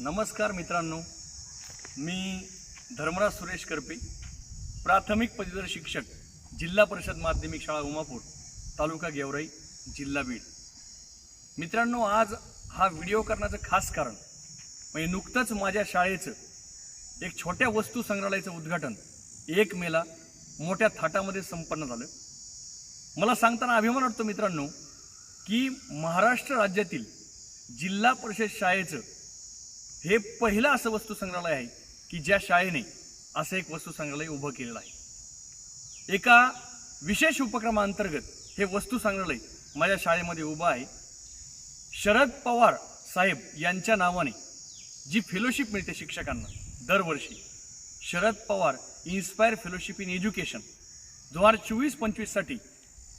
नमस्कार मित्रांनो. मी धर्मराज सुरेश करपे प्राथमिक पदवीधर शिक्षक जिल्हा परिषद माध्यमिक शाळा उमापूर तालुका गेवराई जिल्हा बीड. मित्रांनो आज हा व्हिडिओ करण्याचं खास कारण म्हणजे नुकतंच माझ्या शाळेचं एक छोट्या वस्तू संग्रहालयाचं उद्घाटन एक मेला मोठ्या थाटामध्ये संपन्न झालं. मला सांगताना अभिमान वाटतो मित्रांनो की महाराष्ट्र राज्यातील जिल्हा परिषद शाळेचं हे पहिलं असं वस्तू संग्रहालय आहे की ज्या शाळेने असं एक वस्तू संग्रहालय उभं केलेलं आहे. एका विशेष उपक्रमाअंतर्गत हे वस्तू संग्रहालय माझ्या शाळेमध्ये उभं आहे. शरद पवार साहेब यांच्या नावाने जी फेलोशिप मिळते शिक्षकांना दरवर्षी Sharad Pawar inspire fellowship in education दोन हजार चोवीस पंचवीससाठी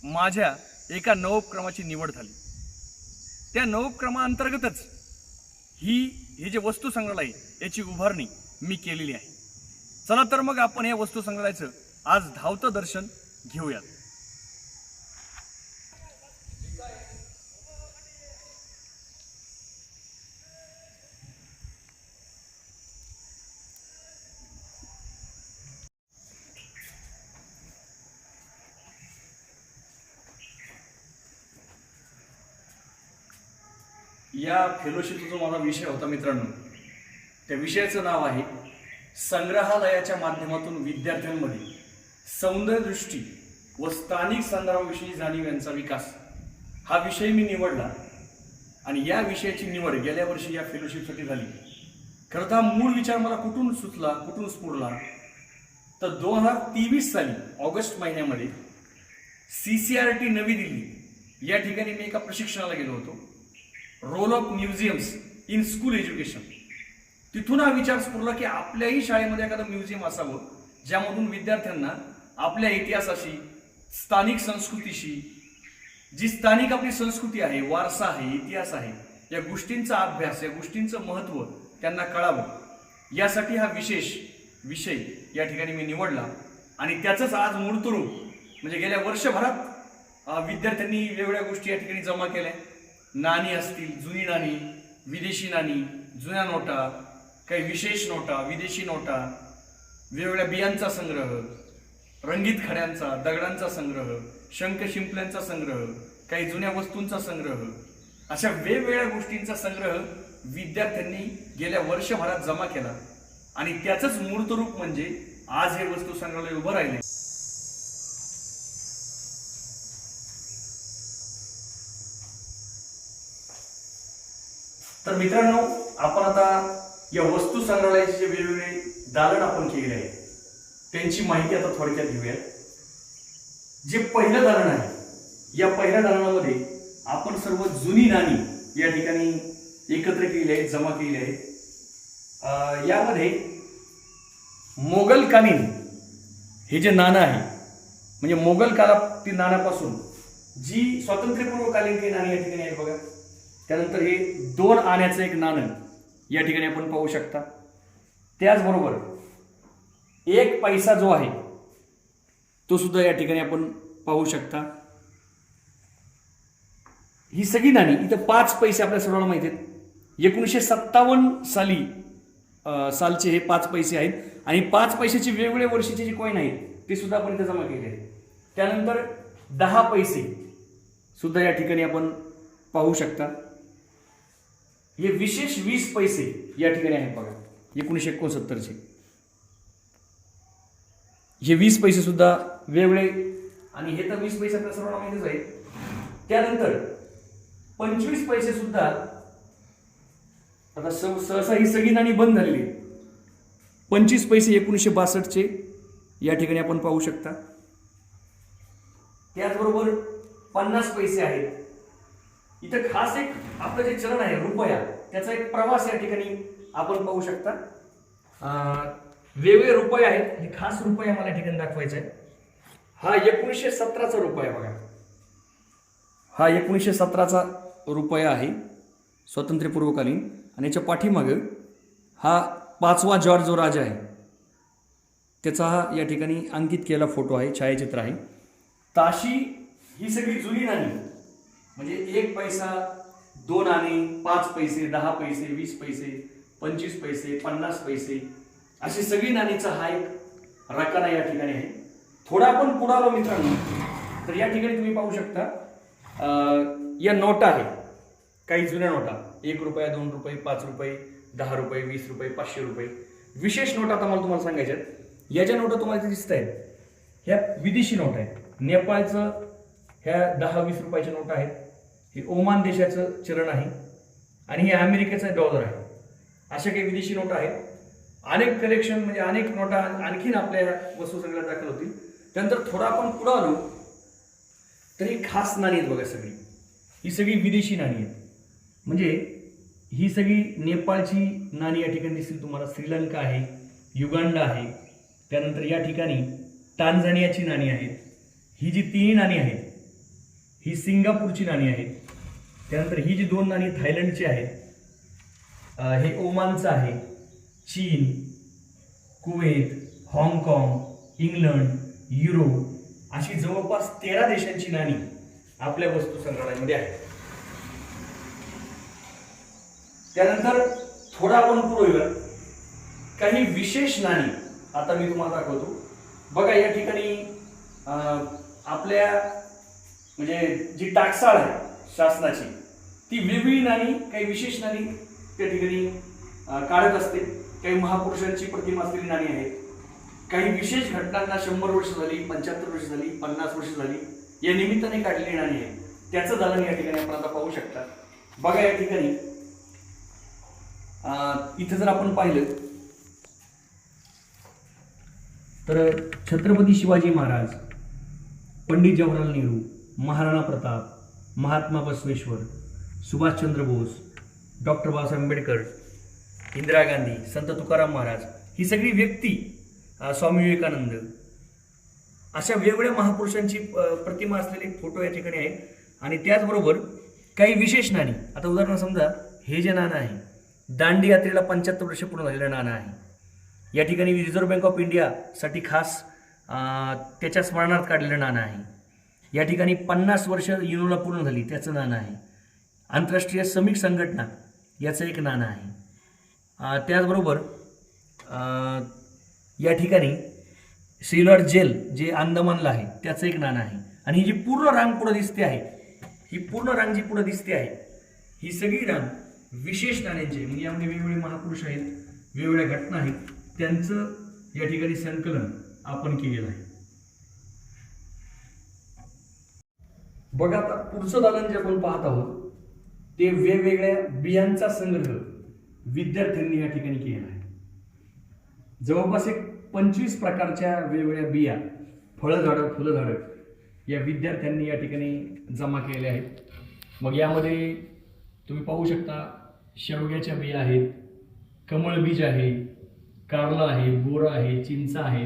माझ्या एका नवोपक्रमाची निवड झाली. त्या नवोपक्रमाअंतर्गतच ही हे जे वस्तू संग्रहालय याची उभारणी मी केलेली आहे. चला तर मग आपण या वस्तू संग्रहालयाचं आज धावतं दर्शन घेऊयात. या फेलोशिपचा जो माझा विषय होता मित्रांनो त्या विषयाचं नाव आहे संग्रहालयाच्या माध्यमातून विद्यार्थ्यांमध्ये सौंदर्यदृष्टी व स्थानिक संदर्भाविषयी जाणीव यांचा विकास. हा विषय मी निवडला आणि या विषयाची निवड गेल्या वर्षी या फेलोशिपसाठी झाली. खरं तर मूळ विचार मला कुठून सुचला कुठून स्फुरला? तर दोन हजार तेवीस साली ऑगस्ट महिन्यामध्ये सी सी आर टी नवी दिल्ली या ठिकाणी मी एका प्रशिक्षणाला गेलो होतो. Role of museums in school education तिथून हा विचार स्फुरला की आपल्याही शाळेमध्ये एखादं म्युझियम असावं ज्यामधून विद्यार्थ्यांना आपल्या इतिहासाशी स्थानिक संस्कृतीशी जी स्थानिक आपली संस्कृती आहे वारसा आहे इतिहास आहे या गोष्टींचा अभ्यास या गोष्टींचं महत्त्व त्यांना कळावं. यासाठी हा विशेष विषय या ठिकाणी मी निवडला आणि त्याचंच आज मूर्तरूप म्हणजे गेल्या वर्षभरात विद्यार्थ्यांनी वेगवेगळ्या गोष्टी या ठिकाणी जमा केल्या. नाणी असतील जुनी नाणी विदेशी नाणी जुन्या नोटा काही विशेष नोटा विदेशी नोटा वेगवेगळ्या बियांचा संग्रह रंगीत खड्यांचा दगडांचा संग्रह शंख शिंपल्यांचा संग्रह काही जुन्या वस्तूंचा संग्रह अशा वेगवेगळ्या गोष्टींचा संग्रह विद्यार्थ्यांनी गेल्या वर्षभरात जमा केला. आणि त्याचंच मूर्त रूप म्हणजे आज हे वस्तू संग्रहालय उभं राहिले मित्रांनो आपण आता या वस्तू संग्रहालयाचे जे वेगवेगळे दालन आपण केलेले आहे त्यांची माहिती आता थोडक्यात घेऊया जे पहिलं दालन आहे या पहिल्या दालनामध्ये आपण सर्व जुनी नाणी या ठिकाणी एकत्र केलेली आहेत जमा केलेली आहेत. यामध्ये यामध्ये मोगलकालीन हे जे नाणं आहे म्हणजे मोगल काळातील नाण्यापासून जी स्वातंत्र्यपूर्वकालीन काही नाणी या ठिकाणी आहेत बघा. त्यानंतर हे दोन आण्याचं एक नाणं या ठिकाणी आपण पाहू शकता. त्याचबरोबर एक पैसा जो आहे तो सुद्धा या ठिकाणी आपण पाहू शकता. ही सगळी नाणी इथं पाच पैसे आपल्या सर्वांना माहिती आहेत. एकोणीसशे सत्तावन्न साली सालचे हे पाच पैसे आहेत आणि पाच पैशाची वेगवेगळ्या वर्षीचे जे कॉईन आहेत ते सुद्धा आपण इथं जमा केले आहेत. त्यानंतर दहा पैसे सुद्धा या ठिकाणी आपण पाहू शकता. हे विशेष वीस पैसे या ठिकाणी आहेत बघा. एकोणीसशे एकोणसत्तरचे. हे वीस पैसे सुद्धा वेगवेगळे आणि हे तर वीस पैसे आपल्या सर्वांना माहितीच आहे. त्यानंतर पंचवीस पैसे सुद्धा आता सह सहसा ही सगळी नाणी बंद झालेली आहेत. पंचवीस पैसे एकोणीसशे बासष्टचे या ठिकाणी आपण पाहू शकता. त्याचबरोबर पन्नास पैसे आहेत. इथं खास एक आपलं जे चलन आहे रुपया त्याचा एक प्रवास या ठिकाणी आपण पाहू शकता. वेगवेगळे रुपये आहेत. हे खास रुपया मला या ठिकाणी दाखवायचा आहे हा एकोणीसशे सतराचा रुपया बघा. हा एकोणीसशे सतराचा रुपया आहे स्वातंत्र्यपूर्वकालीन. आणि याच्या पाठीमागं हा पाचवा जॉर्ज जो राजा आहे त्याचा हा या ठिकाणी अंकित केलेला फोटो आहे छायाचित्र आहे. ताशी ही सगळी जुनी नाणी. म्हणजे एक पैसा दोन आणे पाच पैसे दहा पैसे वीस पैसे पंचवीस पैसे पन्नास पैसे अशी सगळी नाणीचा हा एक रकाना या ठिकाणी आहे. थोडा आपण पुढे आलो मित्रांनो तर या ठिकाणी तुम्ही पाहू शकता या नोटा आहे. काही जुन्या नोटा एक रुपया दोन रुपये पाच रुपये दहा रुपये वीस रुपये पाचशे रुपये विशेष नोटा आता मला तुम्हाला सांगायच्या आहेत. या ज्या नोटा तुम्हाला दिसत आहेत ह्या विदेशी नोट आहेत. नेपाळचं ह्या दहा वीस रुपयाच्या नोटा आहेत. हे ओमान देशाचं चलन आहे आणि हे अमेरिकेचा डॉलर आहे. अशा काही विदेशी नोटा आहेत. अनेक कलेक्शन म्हणजे अनेक नोटा आणखीन आपल्या वस्तू सगळ्या दाखल होतील. त्यानंतर थोडा आपण पुढं आलो तर ही खास नाणी आहेत बघा सगळी. ही सगळी विदेशी नाणी आहेत. म्हणजे ही सगळी नेपाळची नाणी या ठिकाणी दिसतील तुम्हाला. श्रीलंका आहे युगांडा आहे त्यानंतर या ठिकाणी टांझानियाची नाणी आहेत. ही जी तिन्ही नाणी आहेत ही सिंगापूरची नाणी आहेत. त्यानंतर ही जी दोन नाणी थायलंडची आहेत हे ओमानचं आहे. चीन कुवेत हाँगकाँग इंग्लंड युरोप अशी जवळपास तेरा देशांची नाणी आपल्या वस्तू संग्रहालयामध्ये आहेत. त्यानंतर थोडा आपण पुढे येऊया. काही विशेष नाणी आता मी तुम्हाला दाखवतो. बघा या ठिकाणी आपल्या म्हणजे जी टाकसाळ आहे शासनाची ती वेगळी नाणी काही विशेष नाणी त्या ठिकाणी काढत असते. काही महापुरुषांची प्रतिमा असलेली नाणी आहेत. काही विशेष घटनांना शंभर वर्ष झाली पंच्याहत्तर वर्ष झाली पन्नास वर्ष झाली या निमित्ताने काढलेली नाणी आहे त्याचं दालन या ठिकाणी आपण आता पाहू शकता. बघा या ठिकाणी अं, इथं जर आपण पाहिलं तर छत्रपती शिवाजी महाराज पंडित जवाहरलाल नेहरू महाराणा प्रताप महात्मा बसवेश्वर सुभाषचंद्र बोस डॉक्टर बाबासाहेब आंबेडकर इंदिरा गांधी संत तुकाराम महाराज ही सगळी व्यक्ती स्वामी विवेकानंद. अशा वेगवेगळ्या महापुरुषांची प्रतिमा असलेले फोटो या ठिकाणी आहेत. आणि त्याचबरोबर काही विशेष नाणी. आता उदाहरण समजा हे जे नाणं आहे दांडी यात्रेला पंच्याहत्तर वर्ष पूर्ण झालेलं नाणं आहे. या ठिकाणी रिझर्व्ह बँक ऑफ इंडियासाठी खास त्याच्या स्मरणार्थ काढलेलं नाणं आहे. या ठिकाणी पन्नास वर्ष युनोला पूर्ण झाली त्याचं नाणं आहे. आंतरराष्ट्रीय श्रमिक संघटना याचं एक नाणं आहे. त्याचबरोबर या ठिकाणी सिलर जेल जे अंदमानला आहे त्याचं एक नाणं आहे. आणि ही जी पूर्ण रांग पुढं दिसते आहे ही पूर्ण रांग जी पुढं दिसते आहे ही सगळी रांग विशेष नाण्यांची म्हणजे यामध्ये वेगवेगळे महापुरुष आहेत वेगवेगळ्या घटना आहेत त्यांचं या ठिकाणी संकलन आपण केलेलं आहे. बघा आता पुढचं दालन जे आपण पाहत आहोत ते वेगवेगळ्या बियांचा संग्रह विद्यार्थ्यांनी या ठिकाणी केला आहे. जवळपास एक पंचवीस प्रकारच्या वेगवेगळ्या बिया फळझाडं फुलझाडं या विद्यार्थ्यांनी या ठिकाणी जमा केलेल्या आहेत. मग यामध्ये तुम्ही पाहू शकता शेवग्याच्या बिया आहेत कमळ बीज आहे कारलं आहे बोरं आहे चिंचा आहे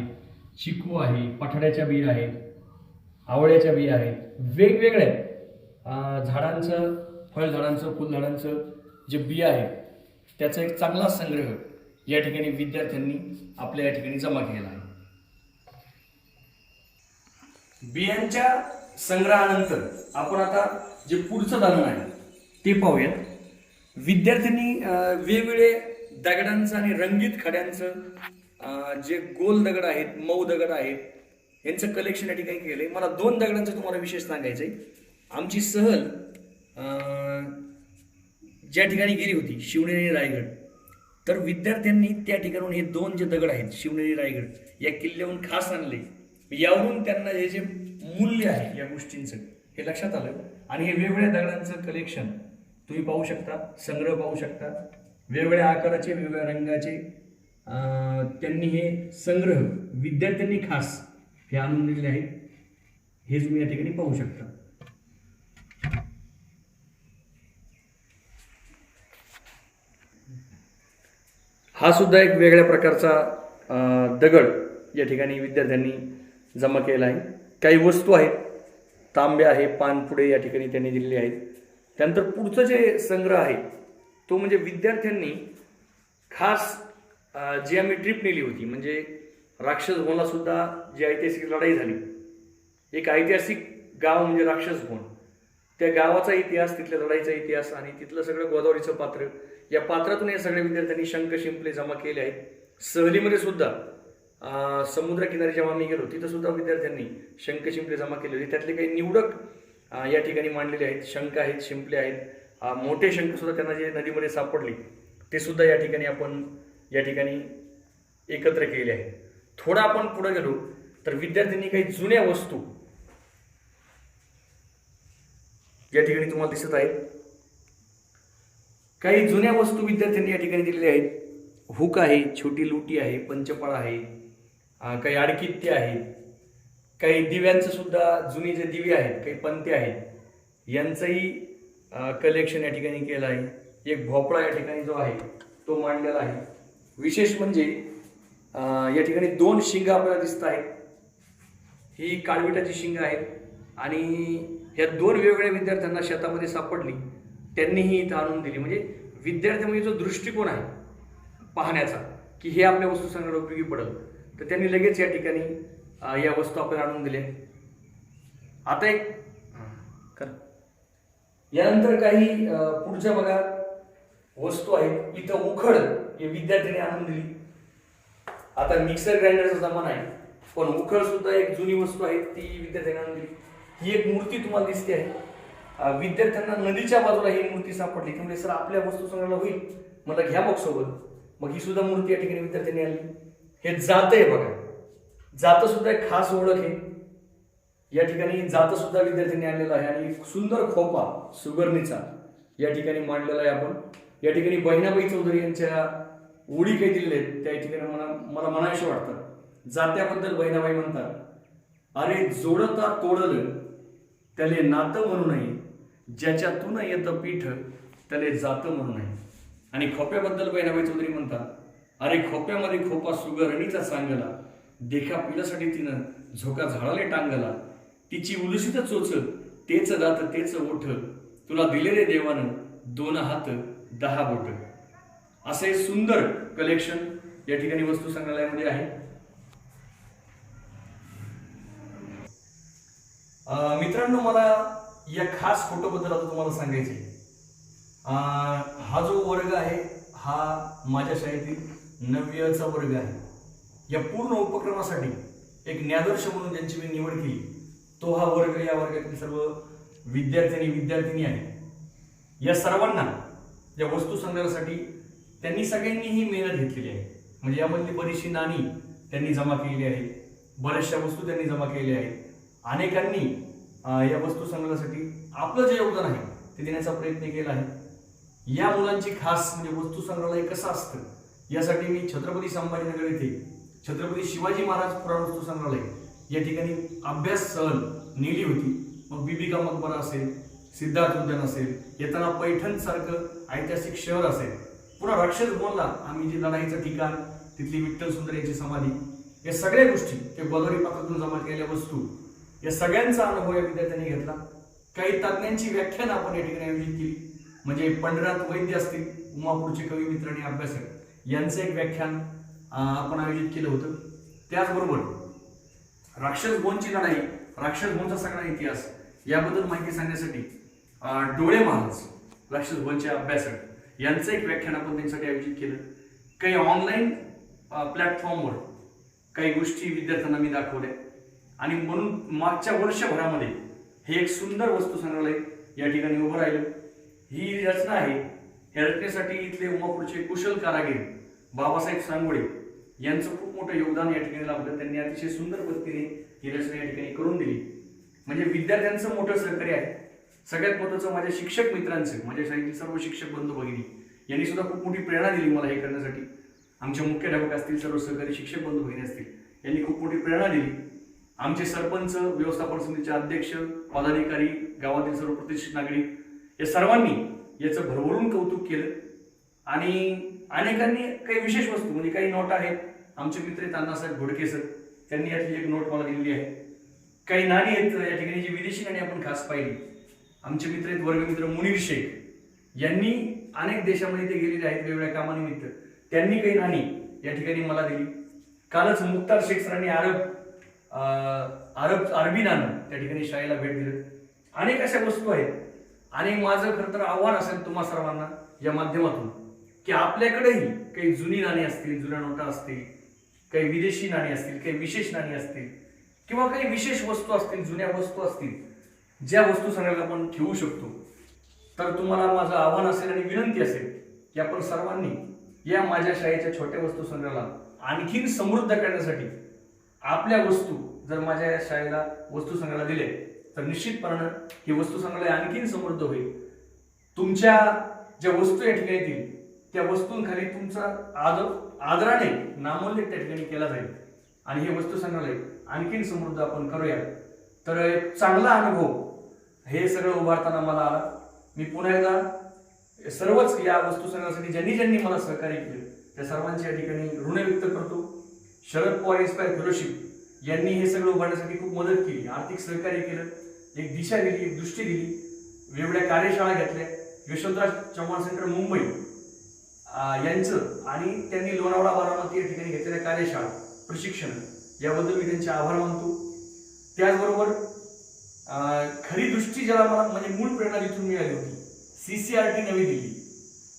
चिकू आहे पठाड्याच्या बिया आहेत आवळ्याच्या बिया आहेत. वेगवेगळ्या झाडांचं फळझाडांचं फुलझाडांचं जे बिया आहेत त्याचा एक चांगला संग्रह या ठिकाणी विद्यार्थ्यांनी आपल्या या ठिकाणी जमा केला आहे. बियांच्या संग्रहानंतर आपण आता जे पुढचं दालन आहे ते पाहूयात. विद्यार्थ्यांनी वेगवेगळे दगडांचं आणि रंगीत खड्यांचं जे गोल दगड आहेत मऊ दगड आहेत यांचं कलेक्शन या ठिकाणी केलं आहे मला दोन दगडांचं तुम्हाला विशेष सांगायचं आहे आमची सहल ज्या ठिकाणी गेली होती शिवनेरी रायगड. तर विद्यार्थ्यांनी त्या ठिकाणून हे दोन जे दगड आहेत शिवनेरी रायगड या किल्ल्याहून खास आणले. यावरून त्यांना हे जे मूल्य आहे या गोष्टींचं हे लक्षात आलं. आणि हे वेगवेगळ्या दगडांचं कलेक्शन तुम्ही पाहू शकता संग्रह पाहू शकता. वेगवेगळ्या आकाराचे वेगवेगळ्या रंगाचे त्यांनी हे संग्रह विद्यार्थ्यांनी खास हे आणून दिलेले आहेत. हे तुम्ही या ठिकाणी पाहू शकता. हा सुद्धा एक वेगळ्या प्रकारचा दगड या ठिकाणी विद्यार्थ्यांनी जमा केला आहे. काही वस्तू आहेत. तांबे आहे पानपुडे या ठिकाणी त्यांनी दिलेले आहेत. त्यानंतर पुढचं जे संग्रह आहे तो म्हणजे विद्यार्थ्यांनी खास जी आम्ही ट्रिप नेली होती म्हणजे राक्षस सुद्धा जी ऐतिहासिक लढाई झाली. एक ऐतिहासिक गाव म्हणजे राक्षसभवन त्या गावाचा इतिहास तिथल्या लढाईचा इतिहास आणि तिथलं सगळं गोदावरीचं पात्र या पात्रातून या सगळ्या विद्यार्थ्यांनी शंख शिंपले जमा केले आहेत. सहलीमध्ये सुद्धा समुद्रकिनारी जेव्हा मी गेलो तिथं सुद्धा विद्यार्थ्यांनी शंख शिंपले जमा केले होते. त्यातले काही निवडक या ठिकाणी मांडलेले आहेत. शंख आहेत शिंपले आहेत. मोठे शंख सुद्धा त्यांना जे नदीमध्ये सापडले ते सुद्धा या ठिकाणी आपण या ठिकाणी एकत्र केले आहे थोडं आपण पुढे गेलो तर विद्यार्थ्यांनी काही जुन्या वस्तू या ठिकाणी तुम्हाला दिसत आहेत. काही जुन्या वस्तू विद्यार्थ्यांनी या ठिकाणी दिलेल्या आहेत. हुक आहे छोटी लुटी आहे पंचपाळ आहे काही आडकित्ते आहेत काही दिव्यांचं सुद्धा जुनी जे दिवे आहेत काही पंते आहेत यांचंही कलेक्शन या ठिकाणी केलं आहे. एक भोपळा या ठिकाणी जो आहे तो मांडलेला आहे. विशेष म्हणजे या ठिकाणी दोन शिंग आपल्याला दिसत आहेत. ही काळविटाची शिंग आहेत. आणि ह्या दोन वेगवेगळ्या विद्यार्थ्यांना शेतामध्ये सापडली. त्यांनीही इथं आणून दिली. म्हणजे विद्यार्थ्यांमध्ये जो दृष्टिकोन आहे पाहण्याचा की हे आपल्या वस्तू संग्रहाला उपयोगी पडेल तर त्यांनी लगेच या ठिकाणी या वस्तू आपल्याला आणून दिल्या. आता एक कर. यानंतर काही पुढच्या बघा वस्तू आहेत. इथं उखड हे विद्यार्थ्यांनी आणून दिली. आता मिक्सर ग्राइंडरचा जमाना आहे. पण उखळ सुद्धा एक जुनी वस्तू आहे ती विद्यार्थ्यांना दिली ही एक मूर्ती तुम्हाला दिसते आहे. विद्यार्थ्यांना नदीच्या बाजूला ही मूर्ती सापडली. की म्हणजे सर आपल्या वस्तू संग्रहाला होईल. मला घ्या मग सोबत. मग ही सुद्धा मूर्ती या ठिकाणी विद्यार्थ्यांनी आणली. हे जात आहे बघा. जात सुद्धा एक खास ओळख आहे. या ठिकाणी जात सुद्धा विद्यार्थ्यांनी आणलेला आहे. आणि एक सुंदर खोपा सुगरणीचा या ठिकाणी मांडलेला आहे आपण. या ठिकाणी बहिणाबाई चौधरी यांच्या उडी काही दिलेल्या आहेत त्या ठिकाणी मला मला म्हणायचे वाटतात जात्याबद्दल बहिणाबाई म्हणतात अरे जोडता तोडल? त्याले नातं म्हणू नये. ज्याच्यातून येतं पीठ त्याले जातं म्हणू नये. आणि खोप्याबद्दल बहिणाबाई चौधरी म्हणतात अरे खोप्यामध्ये खोपा सुगरणीचा सांगला. देखा पिलासाठी तिनं झोका झाडाले टांगला. तिची उलुसीत चोच तेच दात तेच ओठ. तुला दिले रे देवानं दोन हात दहा बोट. असे सुंदर कलेक्शन या ठिकाणी वस्तू संग्रहालयामध्ये आहे. मित्रांनो मला या खास फोटोबद्दल आता तुम्हाला सांगायचे हा जो वर्ग आहे हा माझ्या शाळेतील नववीचा वर्ग आहे. या पूर्ण उपक्रमासाठी एक ज्ञादर्श म्हणून ज्यांची मी निवड केली तो हा वर्ग या वर्गातील सर्व विद्यार्थी विद्यार्थिनी आहे. या सर्वांना या वस्तू संग्रहासाठी त्यांनी सगळ्यांनीही मेहनत घेतलेली आहे. म्हणजे यामधली बरीचशी नाणी त्यांनी जमा केलेली आहे बऱ्याचशा वस्तू त्यांनी जमा केलेल्या आहेत. अनेकांनी या वस्तू संग्रहासाठी आपलं जे योगदान आहे ते देण्याचा प्रयत्न केला आहे. या मुलांची खास म्हणजे वस्तू संग्रहालय कसं असतं यासाठी मी छत्रपती संभाजीनगर येथे छत्रपती शिवाजी महाराज पुरावस्तू संग्रहालय या ठिकाणी अभ्यास सहल नेली होती. मग बिबिका मकबरा असेल सिद्धार्थ उद्यान असेल येताना पैठण सारखं ऐतिहासिक शहर असेल पुन्हा राक्षस बोलला आम्ही जे लढाईचं ठिकाण तिथली विठ्ठल सुंदर यांची समाधी या सगळ्या गोष्टी ते गोदावरी पात्रातून जमा केलेल्या वस्तू या सगळ्यांचा अनुभव या विद्यार्थ्यांनी घेतला. काही तज्ज्ञांची व्याख्यान आपण या ठिकाणी आयोजित केली. म्हणजे पंढरात वैद्य असतील उमापूरचे कवी मित्र आणि अभ्यासक यांचं एक व्याख्यान आपण आयोजित केलं होतं. त्याचबरोबर राक्षस गोंची लढाई राक्षस गोंचा सगळा इतिहास याबद्दल माहिती सांगण्यासाठी डोळे महाराज राक्षस गोंचे अभ्यासक यांचं एक व्याख्यान आपण त्यांच्यासाठी आयोजित केलं. काही ऑनलाईन प्लॅटफॉर्मवर काही गोष्टी विद्यार्थ्यांना मी दाखवल्या. आणि म्हणून मागच्या वर्षभरामध्ये हे एक सुंदर वस्तू संग्रहालय या ठिकाणी उभं राहिलं. ही रचना आहे. या रचनेसाठी इथले उमापूरचे कुशल कारागीर बाबासाहेब सांगोळे यांचं खूप मोठं योगदान या ठिकाणी लाभलं. त्यांनी अतिशय सुंदर पद्धतीने ही रचना या ठिकाणी करून दिली. म्हणजे विद्यार्थ्यांचं मोठं सहकार्य आहे. सगळ्यात महत्त्वाचं माझ्या शिक्षक मित्रांचं माझ्या शाळेतील सर्व शिक्षक बंधू भगिनी यांनी सुद्धा खूप मोठी प्रेरणा दिली मला हे करण्यासाठी. आमचे मुख्याध्यापक असतील सर्व सहकारी शिक्षक बंधू भगिनी असतील यांनी खूप मोठी प्रेरणा दिली. आमचे सरपंच व्यवस्थापन समितीचे अध्यक्ष पदाधिकारी गावातील सर्व प्रतिष्ठित नागरिक या सर्वांनी याचं भरभरून कौतुक केलं. आणि अनेकांनी काही विशेष वस्तू म्हणजे काही नोट आहेत. आमचे मित्र आहेत अण्णासाहेब घोडके सर त्यांनी यातली एक नोट मला दिलेली आहे. काही नाणी आहेत या ठिकाणी जी विदेशी नाणी आपण खास पाहिली. आमचे मित्र आहेत वर्गमित्र मुनीर शेख. यांनी अनेक देशामध्ये ते गेलेले आहेत वेगवेगळ्या कामानिमित्त. त्यांनी काही नाणी या ठिकाणी मला दिली. कालच मुक्तार शेख सरांनी अरब अरब अरबी नाणं त्या ठिकाणी शाळेला भेट दिलं. अनेक अशा वस्तू आहेत. आणि माझं खरं तर आव्हान असेल तुम्हा सर्वांना या माध्यमातून की आपल्याकडेही काही जुनी नाणी असतील जुन्या नोटा असतील काही विदेशी नाणी असतील काही विशेष नाणी असतील किंवा काही विशेष वस्तू असतील जुन्या वस्तू असतील ज्या वस्तू संग्रहालयात आपण ठेवू शकतो तर तुम्हाला माझं आव्हान असेल आणि विनंती असेल की आपण सर्वांनी या माझ्या शाळेच्या छोट्या वस्तू संग्रहाला आणखीन समृद्ध करण्यासाठी आपल्या वस्तू जर माझ्या या शाळेला वस्तू संग्रहाला दिले तर निश्चितपणानं हे वस्तू संग्रहालय आणखीन समृद्ध होईल. तुमच्या ज्या वस्तू या ठिकाणी येतील त्या वस्तूंखाली तुमचा आदर आदराने नामोल्लेख त्या ठिकाणी केला जाईल. आणि हे वस्तू संग्रहालय आणखीन समृद्ध आपण करूया तर एक चांगला अनुभव हे सगळं उभारताना मला आला. मी पुन्हा एकदा सर्वच या वस्तू संग्रहासाठी ज्यांनी ज्यांनी मला सहकार्य केले त्या सर्वांच्या या ठिकाणी ऋण व्यक्त करतो. शरद पवार इन्स्पायर फेलोशिप यांनी हे सगळं उभारण्यासाठी खूप मदत केली आर्थिक सहकार्य केलं एक दिशा दिली एक दृष्टी दिली. वेगवेगळ्या कार्यशाळा घेतल्या. यशवंतराज चव्हाण सेंटर मुंबई यांचं आणि त्यांनी लोणावळा बारामती या ठिकाणी घेतलेल्या कार्यशाळा प्रशिक्षण. याबद्दल मी त्यांचे आभार मानतो. त्याचबरोबर खरी दृष्टी ज्याला मला म्हणजे मूळ प्रेरणा जिथून मिळाली होती सी सी आर टी नवी दिल्ली.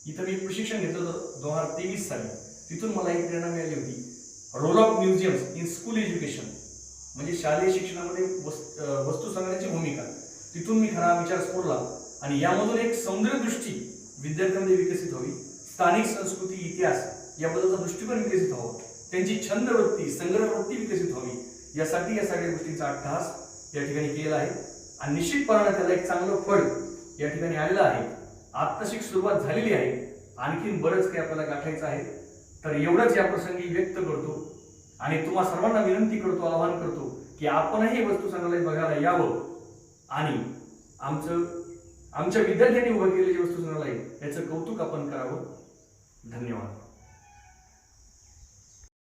इथं मी प्रशिक्षण घेतलं होतं दोन हजार तेवीस साली. तिथून मला एक प्रेरणा मिळाली होती role of museums in school education म्हणजे शालेय शिक्षणामध्ये वस्तू सांगण्याची भूमिका. तिथून मी खरा विचार स्फोरला आणि यामधून एक सौंदर्यदृष्टी विद्यार्थ्यांमध्ये विकसित व्हावी. स्थानिक संस्कृती इतिहास याबद्दलचा दृष्टिकोन विकसित व्हावा. त्यांची छंदवृत्ती संग्रहवृत्ती विकसित व्हावी. यासाठी या सगळ्या गोष्टींचा अट्टहास या ठिकाणी केलेला आहे. आणि निश्चितपणाने त्याला एक चांगलं फळ या ठिकाणी आलेलं आहे. आत्ताशिक सुरुवात झालेली आहे. आणखीन बरंच काही आपल्याला गाठायचं आहे. तर एवढंच या प्रसंगी व्यक्त करतो. आणि तुम्हा सर्वांना विनंती करतो आवाहन करतो की आपणही वस्तू संग्रहालय बघायला यावं. आणि आमचं आमच्या विद्यार्थ्यांनी उभं केलेले जे वस्तू संग्रहालय याचं कौतुक आपण करावं. धन्यवाद.